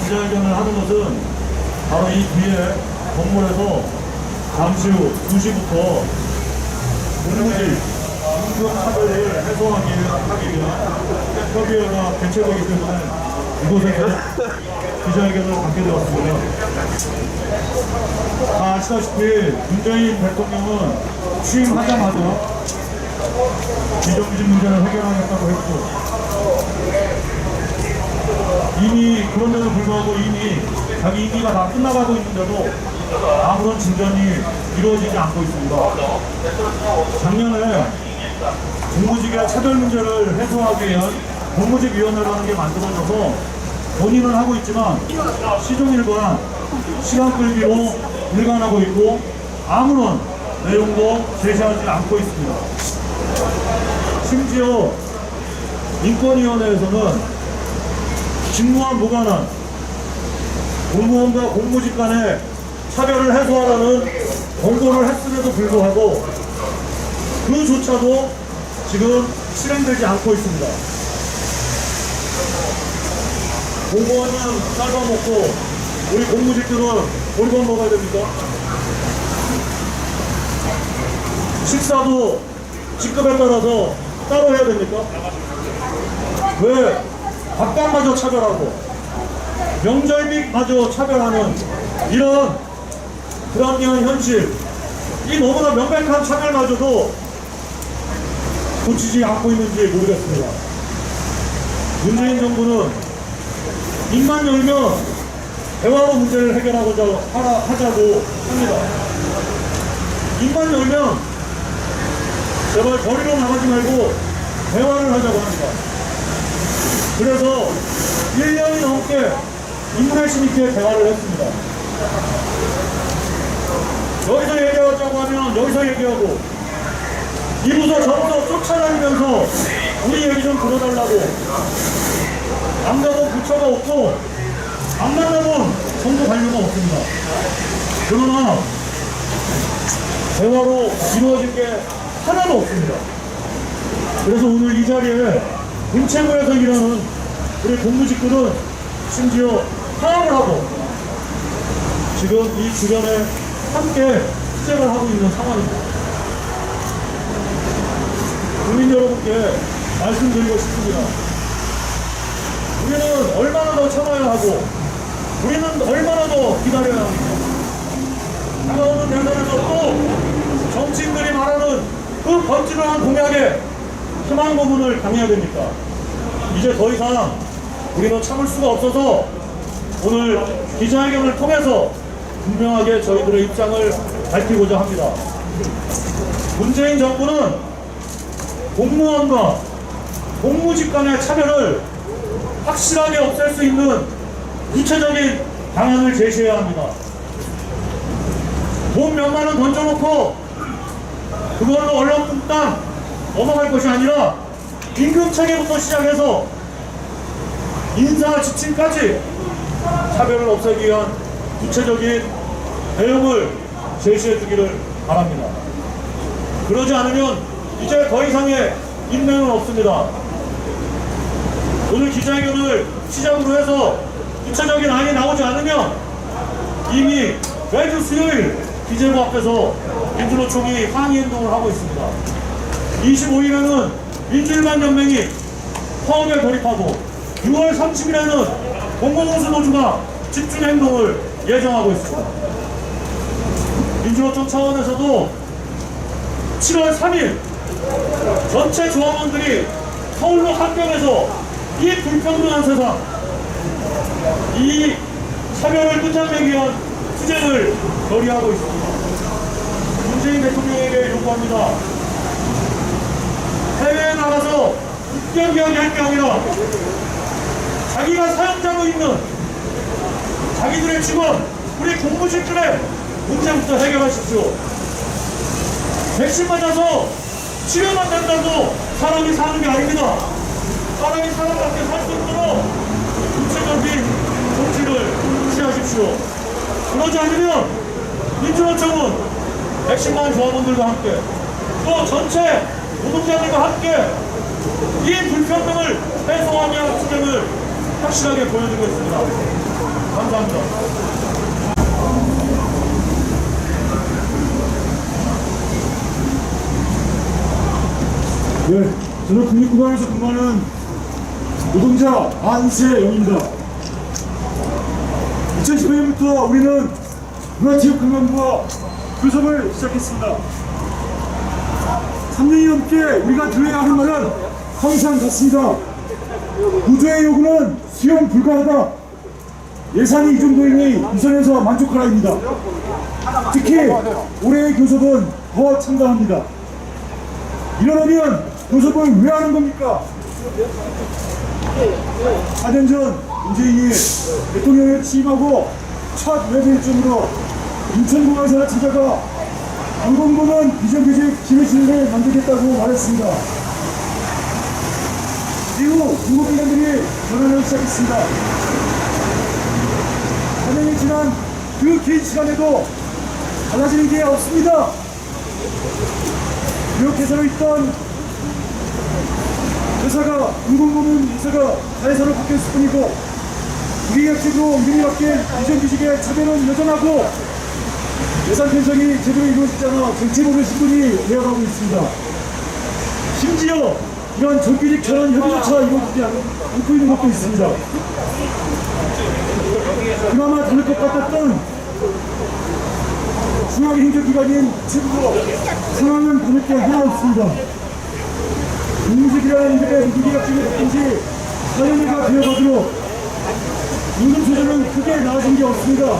기자회견을 하는 것은 바로 이 뒤에 건물에서 잠시 후 2시부터 공무질 인격차별을 해소하기 하기 위한 협의회가 개최되기 때문에 이곳에서 기자회견을 갖게 되었습니다. 다 아시다시피 문재인 대통령은 취임하자마자 비정규직 문제를 해결하겠다고 했고 이미 그런데도 불구하고 이미 자기 임기가 다 끝나가고 있는데도 아무런 진전이 이루어지지 않고 있습니다. 작년에 공무직의 차별 문제를 해소하기 위한 공무직위원회라는 게 만들어져서 본인은 하고 있지만 시종일관 시간 끌기로 일관하고 있고 아무런 내용도 제시하지 않고 있습니다. 심지어 인권위원회에서는 직무와 무관한 공무원과 공무직 간의 차별을 해소하라는 권고를 했음에도 불구하고 그조차도 지금 실행되지 않고 있습니다. 공무원은 삶아먹고 우리 공무직들은 보리밥 먹어야 됩니까? 식사도 직급에 따라서 따로 해야 됩니까? 왜 밥값마저 차별하고 명절비마저 차별하는 이런 불합리한 현실 이 너무나 명백한 차별마저도 고치지 않고 있는지 모르겠습니다. 문재인 정부는 입만 열면 대화로 문제를 해결하고자 하자고 합니다. 입만 열면 제발 거리로 나가지 말고 대화를 하자고 합니다. 그래서 1년이 넘게 인내심 있게 대화를 했습니다. 여기서 얘기하자고 하면 여기서 얘기하고 이 부서 저 부서 쫓아다니면서 우리 얘기 좀 들어달라고 안 가본 부처가 없고 안 만나본 정부 관료가 없습니다. 그러나 대화로 이루어진 게 하나도 없습니다. 그래서 오늘 이 자리에 문체부에서 일하는 우리 공무직들은 심지어 파업을 하고 지금 이 주변에 함께 투쟁을 하고 있는 상황입니다. 국민 여러분께 말씀드리고 싶습니다. 우리는 얼마나 더 참아야 하고 우리는 얼마나 더 기다려야 합니까? 다가오는 대선에서 또 정치인들이 말하는 그 번지르한 공약에 희망 고문을 당해야 됩니까? 이제 더 이상 우리는 참을 수가 없어서 오늘 기자회견을 통해서 분명하게 저희들의 입장을 밝히고자 합니다. 문재인 정부는 공무원과 공무직 간의 차별을 확실하게 없앨 수 있는 구체적인 방안을 제시해야 합니다. 돈 몇만 원 던져놓고 그걸로 얼렁뚱땅 넘어갈 것이 아니라 임금 체계부터 시작해서 인사 지침까지 차별을 없애기 위한 구체적인 내용을 제시해 주기를 바랍니다. 그러지 않으면 이제 더 이상의 인내는 없습니다. 오늘 기자회견을 시작으로 해서 구체적인 안이 나오지 않으면 이미 매주 수요일 기재부 앞에서 민주노총이 항의 행동을 하고 있습니다. 25일에는 민주일반 연맹이 파업에 돌입하고 6월 30일에는 공공운수 노조가 집중 행동을 예정하고 있습니다. 민주노총 차원에서도 7월 3일 전체 조합원들이 서울로 합병해서 이 불평등한 세상, 이 차별을 끝장내기 위한 투쟁을 결의하고 있습니다. 문재인 대통령에게 요구합니다. 해외에 나가서 국경 이야기할 게 아니라 자기가 사용자로 있는 자기들의 직원, 우리 공무직들의 문제부터 해결하십시오. 백신 맞아서 치료만 된다고 사람이 사는 게 아닙니다. 사람이 사람답게 살 수 있도록 구체적인 조치를 취하십시오. 그러지 않으면 민주노총은 백신만 조합원들과 함께 또 전체 노동자들과 함께 이 불평등을 해소하며 투쟁을 확실하게 보여드리겠습니다. 감사합니다. 네, 저는 국립공항에서 근무하는 노동자 안세영입니다. 2015년부터 우리는 문화체육관광부와 교섭을 시작했습니다. 3년이 넘게 우리가 들어야 하는 말은 항상 같습니다. 구조의 요구는 수용 불가하다. 예산이 이 정도이니 우선해서 만족하라입니다. 특히 올해의 교섭은 더 참담합니다. 이러려면 교섭을 왜 하는 겁니까? 4년 전 문재인이 대통령에 취임하고 첫 외부 일정으로 인천공항사를 찾아가 항공부는 비정규직 지회실을 만들겠다고 말했습니다. 이후 중국인들이 전환을 시작했습니다. 4년이 지난 그 긴 시간에도 달라지는 게 없습니다. 뉴욕에서 있던 회사가 인공고문 회사가 자회사로 바뀌었을 뿐이고 우리 역시도 이름이 바뀐 비정규직의 차별은 여전하고 예산 편성이 제대로 이루어지지 않아 정치보면 신분이 되어가고 있습니다. 심지어 정규직 전환 협의조차 이루어지지 않- 않고 있는 것도 있습니다. 그나마 다를 것 같았던 중앙 행정기관인 최고로 상황은 다를 게 하나 없습니다. 공무직이라는 이름의 무기가 지금 바뀐 지 4년이가 되어가도록 임금 수준은 크게 나아진 게 없습니다.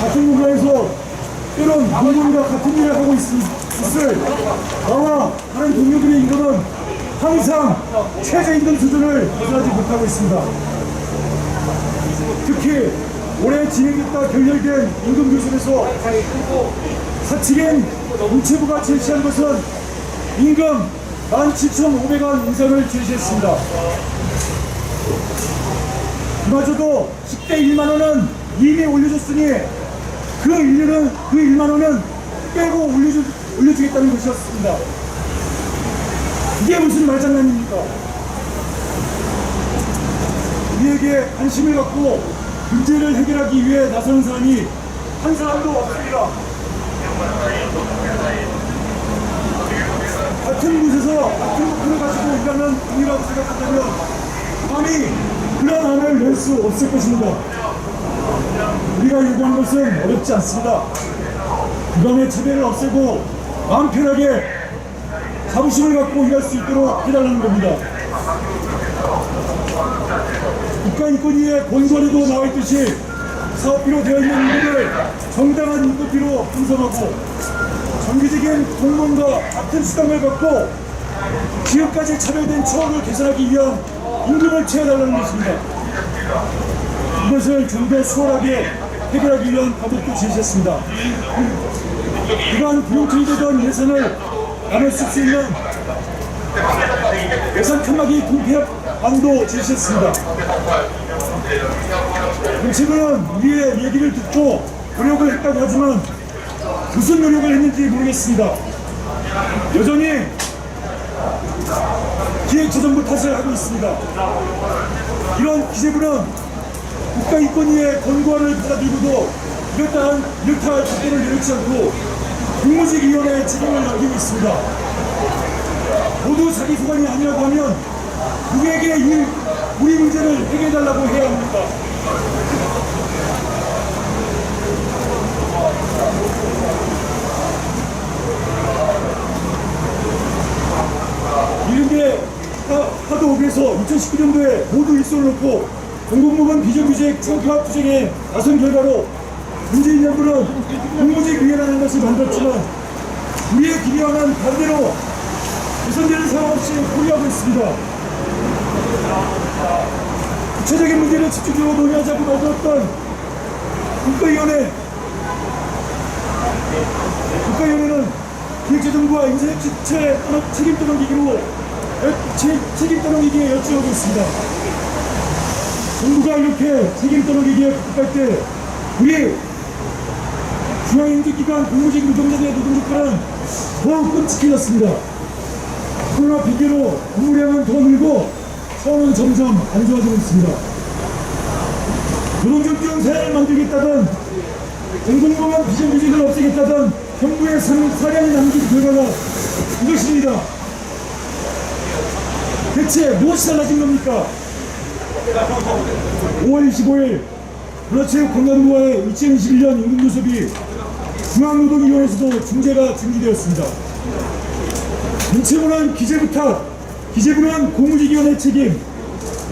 같은 공간에서 때론 공무원과 같은 일을 하고 있, 있을 나와 다른 동료들의 임금은 항상 최저임금 수준을 도달하지 못하고 있습니다. 특히 올해 진행됐다 결렬된 임금 교섭에서 사측인 문체부가 제시한 것은 임금 17,500원 인상을 제시했습니다. 그마저도 10대 1만 원은 이미 올려줬으니 그 1년은 그 1만 원은 빼고 올려주, 올려주겠다는 것이었습니다. 이게 무슨 말장난입니까? 우리에게 관심을 갖고 문제를 해결하기 위해 나서는 사람이 한 사람도 없습니다. 같은 곳에서 같은 목표를 가지고 일하는 분이라고 생각한다면 감히 그런 안을 낼 수 없을 것입니다. 우리가 요구한 것은 어렵지 않습니다. 그간의 차별을 없애고 마음 편하게 자부심을 갖고 일할 수 있도록 해달라는 겁니다. 국가인권위의 본관에도 나와 있듯이 사업비로 되어 있는 임금을 정당한 인건비로 분석하고 정규직인 공무원과 같은 수당을 받고 지금까지 차별된 처우를 개선하기 위한 임금을 채워달라는 것입니다. 이것을 좀 더 수월하게 해결하기 위한 방법도 제시했습니다. 이러한 불용투입되던 예산을 나눌 수 있는 예산 칸막이 통폐합안도 제시했습니다. 정치부는 우리의 얘기를 듣고 노력을 했다고 하지만 무슨 노력을 했는지 모르겠습니다. 여전히 기획재정부 탓을 하고 있습니다. 이런 기재부는 국가인권위의 권고안을 받아들고도 이렇다 한 이렇다 할 답변을 내놓지 않고 국무직위원회에 책임을 남기고 있습니다. 모두 자기 소관이 아니라고 하면 누구에게 이 우리 문제를 해결해달라고 해야 합니까? 이른게 하도업에서 2019년도에 모두 일손을 놓고 공공부문 비정규직 창파 투쟁에 나선 결과로 문재인 정부는 공무직 위원회라는 것을 만들었지만 우리의 기대와는 반대로 개선되는 상황 없이 포기하고 있습니다. 구체적인 문제를 집중적으로 논의하자고 나섰던 국가위원회 국가위원회는 기획재정부와 인사혁신체 책임 떠넘기기로 책- 책임 떠넘기기에 열중하고 있습니다. 정부가 이렇게 책임 떠넘기기에 급할 때 우리 중앙행정기관 공무직 노동자들의 노동조건은 더욱 끔찍해졌습니다. 코로나 핑계로 근무량은 더 늘고 상황은 점점 안 좋아지고 있습니다. 노동조정 사회를 만들겠다던 공공보험 비정규직을 없애겠다던 정부의 상- 사량이 남긴 결과가 이것입니다. 대체 무엇이 달라진 겁니까? 5월 25일 문화체육관광부와의 2021년 임금교섭이 중앙노동위원회에서도 중재가 중지되었습니다. 인체부는 기재 부탁, 기재부는 공무직위원회 책임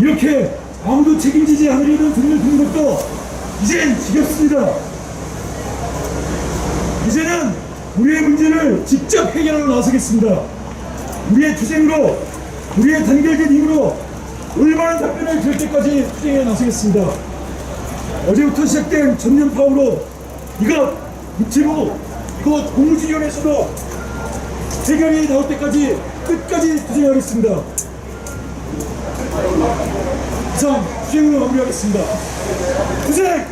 이렇게 아무도 책임지지 않으려는 돈을 드는 것도 이젠 지겹습니다. 이제는 우리의 문제를 직접 해결하러 나서겠습니다. 우리의 투쟁으로, 우리의 단결된 힘으로 올바른 답변을 줄 때까지 투쟁에 나서겠습니다. 어제부터 시작된 전면 파업으로 이것 무체부, 이것 공무지위원회에서도 해결이 나올 때까지 끝까지 투쟁하겠습니다. 이상 투쟁으로 마무리하겠습니다. 투쟁!